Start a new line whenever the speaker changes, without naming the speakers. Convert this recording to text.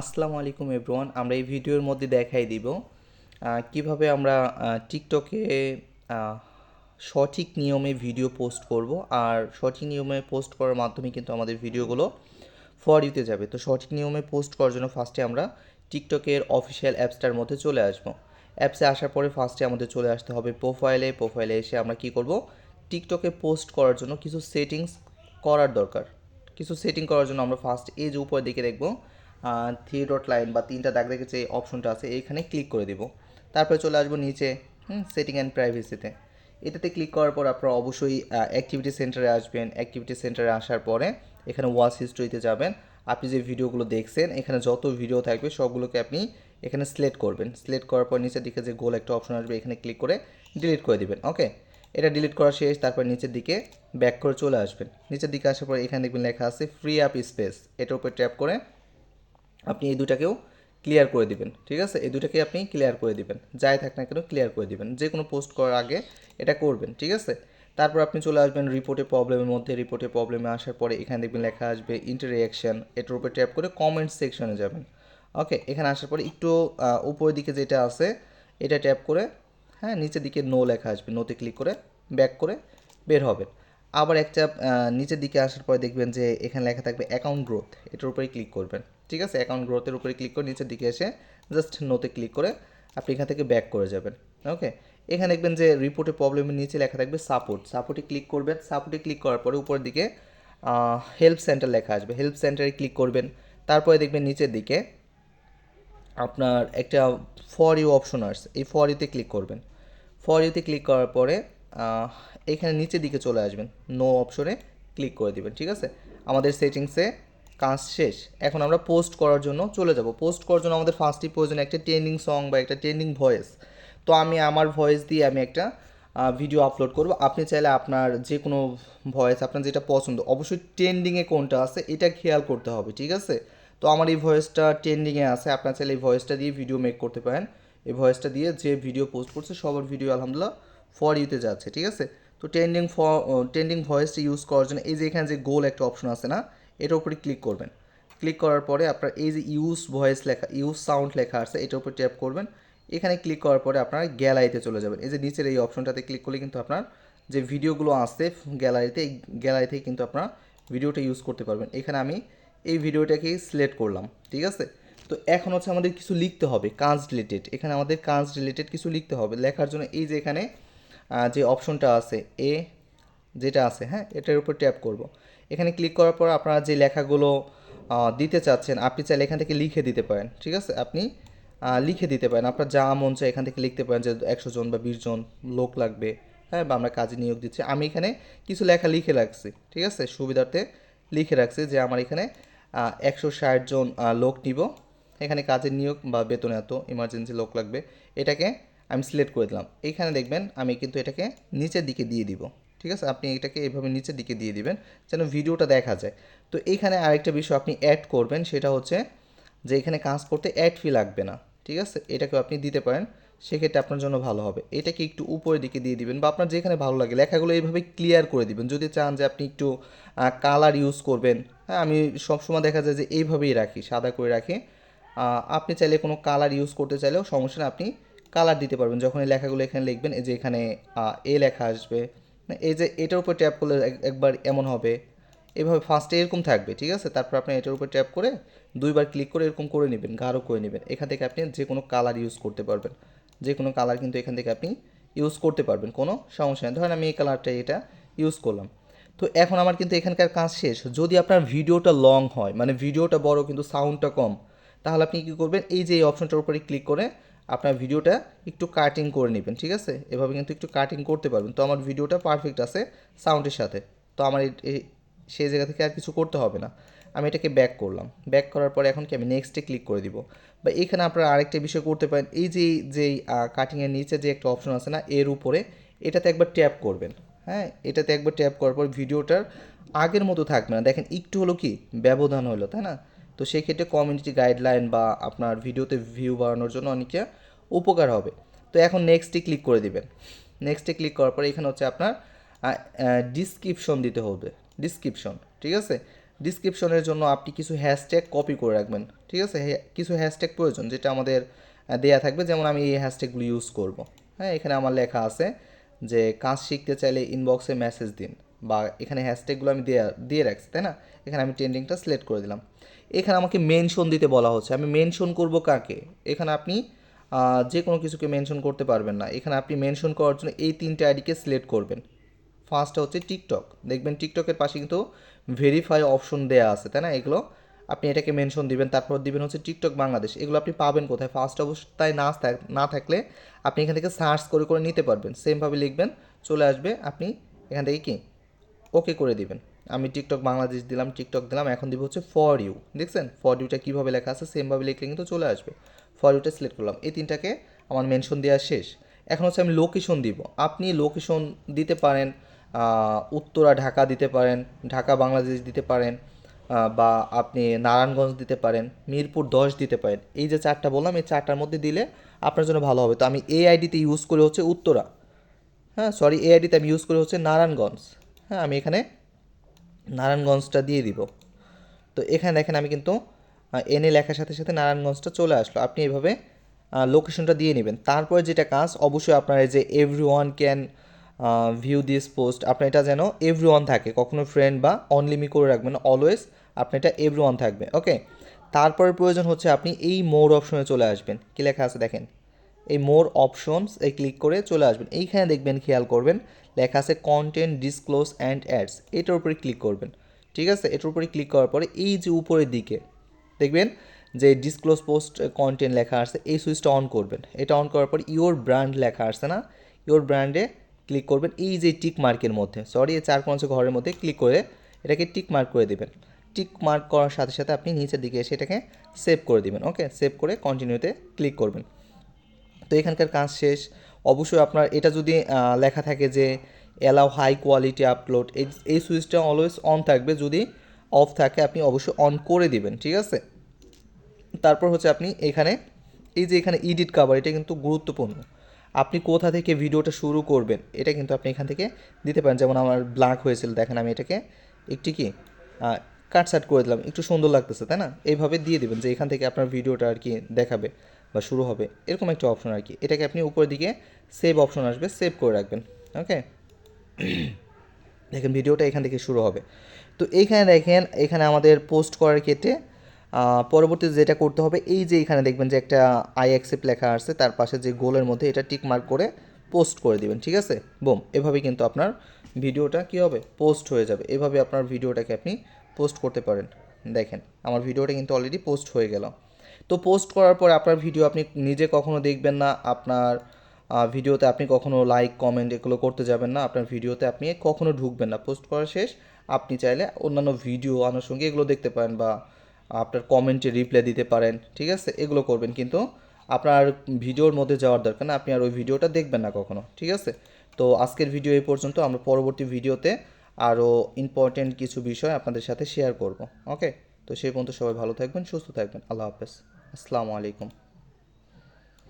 আসসালামু আলাইকুম এভরিওয়ান, আমরা এই ভিডিওর মধ্যে দেখাই দিব কীভাবে আমরা টিকটকে সঠিক নিয়মে ভিডিও পোস্ট করব, আর সঠিক নিয়মে পোস্ট করার মাধ্যমে কিন্তু আমাদের ভিডিওগুলো ফর ইউতে যাবে। তো সঠিক নিয়মে পোস্ট করার জন্য ফার্স্টে আমরা টিকটকের অফিসিয়াল অ্যাপসটার মধ্যে চলে আসব। অ্যাপসে আসার পরে ফার্স্টে আমাদের চলে আসতে হবে প্রোফাইলে প্রোফাইলে এসে আমরা কি করব? টিকটকে পোস্ট করার জন্য কিছু সেটিংস করার দরকার। কিছু সেটিং করার জন্য আমরা ফার্স্ট এই যে উপরের দিকে দেখব থ্রি ডট লাইন বা তিনটা দাগ দেখে যে অপশনটা আছে, এইখানে ক্লিক করে দিব। তারপরে চলে আসব নিচে সেটিং অ্যান্ড প্রাইভেসিতে এটাতে ক্লিক করার পর আপনারা অবশ্যই অ্যাক্টিভিটি সেন্টারে আসবেন। অ্যাক্টিভিটি সেন্টারে আসার পরে এখানে ওয়াচ হিস্ট্রিতে যাবেন। আপনি যে ভিডিওগুলো দেখছেন, এখানে যত ভিডিও থাকবে, সবগুলোকে আপনি এখানে সিলেক্ট করবেন। সিলেক্ট করার পর নিচের দিকে যে গোল একটা অপশন আসবে, এখানে ক্লিক করে ডিলিট করে দিবেন ওকে এটা ডিলিট করা শেষ, তারপর নিচের দিকে ব্যাক করে চলে আসবেন। নিচের দিকে আসার পর এখানে দেখবেন লেখা আছে ফ্রি আপ স্পেস এটার উপর ট্যাপ করে আপনি এই দুটাকেও ক্লিয়ার করে দিবেন, ঠিক আছে? এই দুটাকে আপনি ক্লিয়ার করে দিবেন। যাই থাক না কেন ক্লিয়ার করে দিবেন। যে কোনো পোস্ট করার আগে এটা করবেন, ঠিক আছে? তারপর আপনি চলে আসবেন রিপোর্টে প্রবলেমের মধ্যে। রিপোর্টে প্রবলেমে আসার পরে এখানে দেখবেন লেখা আসবে ইন্টারিয়াকশান এটার উপরে ট্যাপ করে কমেন্ট সেকশনে যাবেন। ওকে এখানে আসার পরে একটু উপরের দিকে যেটা আছে, এটা ট্যাপ করে হ্যাঁ নিচের দিকে নো লেখা আসবে। নোতে ক্লিক করে ব্যাক করে বের হবেন। আবার একটা নিচের দিকে আসার পরে দেখবেন যে এখানে লেখা থাকবে অ্যাকাউন্ট গ্রোথ এটার উপরে ক্লিক করবেন। ঠিক আছে? অ্যাকাউন্ট গ্রোথের উপরে ক্লিক করে নিচের দিকে এসে জাস্ট নোতে ক্লিক করে আপনি এখান থেকে ব্যাক করে যাবেন ওকে এখানে দেখবেন যে রিপোর্টে প্রবলেমের নিচে লেখা থাকবে সাপোর্ট সাপোর্টে ক্লিক করবেন। সাপোর্টে ক্লিক করার পরে উপরের দিকে হেল্প সেন্টার লেখা আসবে। হেল্প সেন্টারে ক্লিক করবেন। তারপরে দেখবেন নিচের দিকে আপনার একটা ফর ইউ অপশন আসছে। এই ফর ইউতে ক্লিক করবেন। ফর ইউতে ক্লিক করার পরে এখানে নিচের দিকে চলে আসবেন। নো অপশনে ক্লিক করে দিবেন, ঠিক আছে? আমাদের সেটিংসে কাজ শেষ। এখন আমরা পোস্ট করার জন্য চলে যাব। পোস্ট করার জন্য আমাদের ফার্স্টই প্রয়োজন একটা ট্রেন্ডিং সং বা একটা ট্রেন্ডিং ভয়েস তো আমি আমার ভয়েস দিয়ে আমি একটা ভিডিও আপলোড করব। আপনি চাইলে আপনার যে কোনো ভয়েস আপনার যেটা পছন্দ, অবশ্যই ট্রেন্ডিংয়ে কোনটা আছে এটা খেয়াল করতে হবে, ঠিক আছে? তো আমার এই ভয়েসটা ট্রেন্ডিংয়ে আছে, আপনার চাইলে এই ভয়েসটা দিয়ে ভিডিও মেক করতে পারেন। এই ভয়েসটা দিয়ে যে ভিডিও পোস্ট করছে, সবার ভিডিও আলহামদুলিল্লাহ ফর ইউতে যাচ্ছে, ঠিক আছে? তো ট্রেন্ডিং ফর ট্রেন্ডিং ভয়েসটা ইউজ করার জন্য এই যে এখানে যে গোল একটা অপশন আছে না এটার উপরে ক্লিক করবেন। ক্লিক করার পরে আপনার এই যে ইউজ ভয়েস লেখা ইউজ সাউন্ড লেখা আছে, এটার উপর ট্যাপ করবেন। এখানে ক্লিক করার পরে আপনার গ্যালারিতে চলে যাবেন। এই যে নিচের এই অপশনটাতে ক্লিক করলে কিন্তু আপনার যে ভিডিওগুলো আছে গ্যালারিতে এই গ্যালারিতে কিন্তু আপনারা ভিডিওটা ইউজ করতে পারবেন। এখানে আমি এই ভিডিওটাকে সিলেক্ট করলাম, ঠিক আছে? তো এখন হচ্ছে আমাদের কিছু লিখতে হবে, কাজ রিলেটেড এখানে আমাদের কাজ রিলেটেড কিছু লিখতে হবে। লেখার জন্য এই যে এখানে যে অপশনটা আছে এ যেটা আছে হ্যাঁ এটার উপর ট্যাপ করব। এখানে ক্লিক করার পর আপনারা যে লেখাগুলো দিতে চাচ্ছেন, আপনি চাইলে এখান থেকে লিখে দিতে পারেন, ঠিক আছে? আপনি লিখে দিতে পারেন। আপনার যা মন চায় এখান থেকে লিখতে পারেন যে একশো জন বা বিশ জন লোক লাগবে হ্যাঁ বা আমরা কাজে নিয়োগ দিচ্ছি। আমি এখানে কিছু লেখা লিখে রাখছি, ঠিক আছে? সুবিধার্থে লিখে রাখছি যে আমার এখানে একশো ষাট জন লোক নিব। এখানে কাজের নিয়োগ বা বেতন এত ইমার্জেন্সি লোক লাগবে। এটাকে আমি সিলেক্ট করে দিলাম। এইখানে দেখবেন আমি কিন্তু এটাকে নিচের দিকে দিয়ে দিব। ঠিক আছে? আপনি এটাকে এভাবে নিচের দিকে দিয়ে দিবেন যেন ভিডিওটা দেখা যায়। তো এইখানে আরেকটা বিষয় আপনি অ্যাড করবেন সেটা হচ্ছে যে এখানে কাজ করতে অ্যাড ফি লাগবে না ঠিক আছে? এটাকেও আপনি দিতে পারেন সেক্ষেত্রে আপনার জন্য ভালো হবে। এটাকে একটু উপরের দিকে দিয়ে দিবেন বা আপনার যেখানে ভালো লাগে লেখাগুলো এইভাবে ক্লিয়ার করে দিবেন। যদি চান যে আপনি একটু কালার ইউজ করবেন হ্যাঁ আমি সবসময় দেখা যায় যে এইভাবেই রাখি সাদা করে রাখি। আপনি চাইলে কোনো কালার ইউজ করতে চাইলেও সমস্যা নেই আপনি কালার দিতে পারবেন। যখন এই লেখাগুলো এখানে লিখবেন এই যে এখানে এ লেখা আসবে না, এই যে এটার উপর ট্যাপ করলে এক- একবার এমন হবে। এভাবে ফার্স্টে এরকম থাকবে, ঠিক আছে? তারপর আপনি এটার উপর ট্যাপ করে দুইবার ক্লিক করে এরকম করে নেবেন, গাঢ় করে নেবেন। এখান থেকে আপনি যে কোনো কালার ইউজ করতে পারবেন। যে কোনো কালার কিন্তু এখান থেকে আপনি ইউজ করতে পারবেন, কোনো সমস্যা নেই। ধরেন আমি এই কালারটা এটা ইউজ করলাম। তো এখন আমার কিন্তু এখানকার কাজ শেষ। যদি আপনার ভিডিওটা লং হয় মানে ভিডিওটা বড় কিন্তু সাউন্ডটা কম, তাহলে আপনি কী করবেন? এই যে এই অপশনটার উপরে ক্লিক করে আপনার ভিডিওটা একটু কাটিং করে নেবেন, ঠিক আছে? এভাবে কিন্তু একটু কাটিং করতে পারবেন। তো আমার ভিডিওটা পারফেক্ট আছে সাউন্ডের সাথে। তো আমার সেই জায়গা থেকে আর কিছু করতে হবে না। আমি এটাকে ব্যাক করলাম। ব্যাক করার পরে এখন কি আমি নেক্সটে ক্লিক করে দিব। বা এখানে আপনারা আরেকটা বিষয় করতে পারেন। এই যে, যেই কাটিংয়ের নিচে যে একটা অপশন আছে না, এর উপরে, এটাতে একবার ট্যাপ করবেন। হ্যাঁ? এটাতে একবার ট্যাপ করার পর ভিডিওটার আগের মতো থাকবে না। দেখেন, একটু হলো কি, ব্যবধান হলো, তাই না? তো সেই ক্ষেত্রে কমিউনিটি গাইডলাইন বা আপনার ভিডিওতে ভিউ বাড়ানোর জন্য অনেকটা উপকার হবে। তো এখন নেক্সটে ক্লিক করে দিবেন। নেক্সটে ক্লিক করার পরে এখানে হচ্ছে আপনার ডিসক্রিপশন দিতে হবে। ডিসক্রিপশন ঠিক আছে? ডিসক্রিপশনের জন্য আপনি কিছু হ্যাশট্যাগ কপি করে রাখবেন, ঠিক আছে? কিছু হ্যাশট্যাগ প্রয়োজন যেটা আমাদের দেয়া থাকবে। যেমন আমি এই হ্যাশট্যাগুলো ইউজ করব। হ্যাঁ এখানে আমার লেখা আছে যে, কাজ শিখতে চাইলে ইনবক্সে মেসেজ দিন বা এখানে হ্যাশট্যাগুলো আমি দিয়ে দিয়ে রাখছি, তাই না? এখানে আমি ট্রেন্ডিংটা সিলেক্ট করে দিলাম। এখানে আমাকে মেনশন দিতে বলা হচ্ছে। আমি মেনশন করব কাকে? এখানে আপনি যে কোনো কিছুকে মেনশন করতে পারবেন না। এখানে আপনি মেনশন করার জন্য এই তিনটে আইডিকে সিলেক্ট করবেন। ফার্স্টটা হচ্ছে টিকটক দেখবেন টিকটকের পাশে কিন্তু ভেরিফাই অপশন দেয়া আছে, তাই না? এগুলো আপনি এটাকে মেনশন দিবেন, তারপর দিবেন হচ্ছে টিকটক বাংলাদেশ এগুলো আপনি পাবেন কোথায়? ফার্স্ট অবস্থায় না না থাকলে আপনি এখান থেকে সার্চ করে করে নিতে পারবেন। সেমভাবে লিখবেন, চলে আসবে, আপনি এখান থেকে কি? ওকে করে দিবেন। আমি টিকটক বাংলাদেশ দিলাম টিকটক দিলাম, এখন দিব হচ্ছে ফর ইউ দেখছেন? ফর ইউটা কীভাবে লেখা আছে সেমভাবে লিখলে কিন্তু চলে আসবে। ফর ইউটা সিলেক্ট করলাম। এই তিনটাকে আমার মেনশন দেওয়া শেষ। এখন হচ্ছে আমি লোকেশন দিব। আপনি লোকেশন দিতে পারেন উত্তরা, ঢাকা দিতে পারেন, ঢাকা, বাংলাদেশ দিতে পারেন বা আপনি নারায়ণগঞ্জ দিতে পারেন, মিরপুর দশ দিতে পারেন। এই যে চারটা বললাম, এই চারটার মধ্যে দিলে আপনার জন্য ভালো হবে। তো আমি এই আইডিতে ইউজ করে হচ্ছে উত্তরা। হ্যাঁ সরি এই আইডিতে আমি ইউজ করে হচ্ছে নারায়ণগঞ্জ। হ্যাঁ আমি এখানে নারায়ণগঞ্জটা দিয়ে দিব। তো এখানে দেখেন আমি কিন্তু এনে লেখার সাথে সাথে নারায়ণগঞ্জটা চলে আসলো। আপনি এইভাবে লোকেশনটা দিয়ে নেবেন। তারপরে যেটা কাজ, অবশ্যই আপনার যে everyone can view this post আপনার এটা যেন এভরি ওয়ান থাকে। কখনো ফ্রেন্ড বা অনলিমি করে রাখবেন অলওয়েজ আপনার এটা এভরি ওয়ান থাকবে ওকে তারপরে প্রয়োজন হচ্ছে আপনি এই মোর অপশনে চলে আসবেন। কী লেখা আছে দেখেন? এই মোর অপশনস এই ক্লিক করে চলে আসবেন। এইখানে দেখবেন, খেয়াল করবেন, লেখা আছে কন্টেন্ট ডিসক্লোজ অ্যান্ড অ্যাডস এটার উপরে ক্লিক করবেন। ঠিক আছে? এটার উপরে ক্লিক করার পরে এই যে উপরের দিকে দেখবেন যে ডিসক্লোজ পোস্ট কন্টেন্ট লেখা আসছে, এই সুইচটা অন করবেন। এটা অন করার পর ইওর ব্র্যান্ড লেখা আসছে না ইওর ব্র্যান্ডে ক্লিক করবেন, এই যে টিক মার্কের মধ্যে সরি এই চার পাঁচ ঘরের মধ্যে ক্লিক করে এটাকে টিক মার্ক করে দেবেন। টিক মার্ক করার সাথে সাথে আপনি নিচের দিকে এসে এটাকে সেভ করে দিবেন ওকে সেভ করে কন্টিনিউতে ক্লিক করবেন। তো এখানকার কাজ শেষ। অবশ্যই আপনার এটা যদি লেখা থাকে যে অ্যালাউ হাই কোয়ালিটি আপলোড এই এই সুইচটা অলওয়েজ অন থাকবে। যদি অফ থাকে, আপনি অবশ্যই অন করে দিবেন, ঠিক আছে? তারপর হচ্ছে আপনি এখানে, এই যে এখানে ইডিট কাভার এটা কিন্তু গুরুত্বপূর্ণ। আপনি কোথা থেকে ভিডিওটা শুরু করবেন, এটা কিন্তু আপনি এখান থেকে দিতে পারেন। যেমন আমার ব্ল্যাক হয়েছিল, দেখেন আমি এটাকে একটি কি কাটসাট করে দিলাম। একটু সুন্দর লাগতেছে, তাই না? এইভাবে দিয়ে দেবেন যে এখান থেকে আপনার ভিডিওটা আর কি দেখাবে বা শুরু হবে। এরকম একটা অপশন আর কি। এটাকে আপনি উপরের দিকে সেভ অপশন আসবে সেভ করে রাখবেন ওকে দেখেন ভিডিওটা এখান থেকে শুরু হবে। তো এইখানে দেখেন, এখানে আমাদের পোস্ট করার ক্ষেত্রে পরবর্তীতে যেটা করতে হবে, এই যে এখানে দেখবেন যে একটা আই অ্যাকসেপ্ট লেখা আছে, তার পাশে যে গোলের মধ্যে এটা টিক মার্ক করে পোস্ট করে দিবেন, ঠিক আছে? বোম, এভাবে কিন্তু আপনার ভিডিওটা কী হবে? পোস্ট হয়ে যাবে। এভাবে আপনার ভিডিওটাকে আপনি পোস্ট করতে পারেন। দেখেন, আমার ভিডিওটা কিন্তু অলরেডি পোস্ট হয়ে গেল। তো পোস্ট করার পর আপনার ভিডিও আপনি নিজে কখনো দেখবেন না, আপনার ভিডিওতে আপনি কখনো লাইক কমেন্ট এগুলো করতে যাবেন না, আপনার ভিডিওতে আপনি কখনো ঢুকবেন না। পোস্ট করা শেষ, আপনি চাইলে অন্যান্য ভিডিও আনুষঙ্গিক এগুলো দেখতে পারেন বা আপনার কমেন্টে রিপ্লাই দিতে পারেন, ঠিক আছে? এগুলো করবেন, কিন্তু আপনার ভিডিওর মধ্যে যাওয়ার দরকার না, আপনি আর ওই ভিডিওটা দেখবেন না কখনো, ঠিক আছে? তো আজকের ভিডিও এই পর্যন্ত, আমরা পরবর্তী ভিডিওতে আরও ইম্পর্টেন্ট কিছু বিষয় আপনাদের সাথে শেয়ার করব ওকে তো সেই পর্যন্ত সবাই ভালো থাকবেন, সুস্থ থাকবেন, আল্লাহ হাফেজ, আসসালামু আলাইকুম।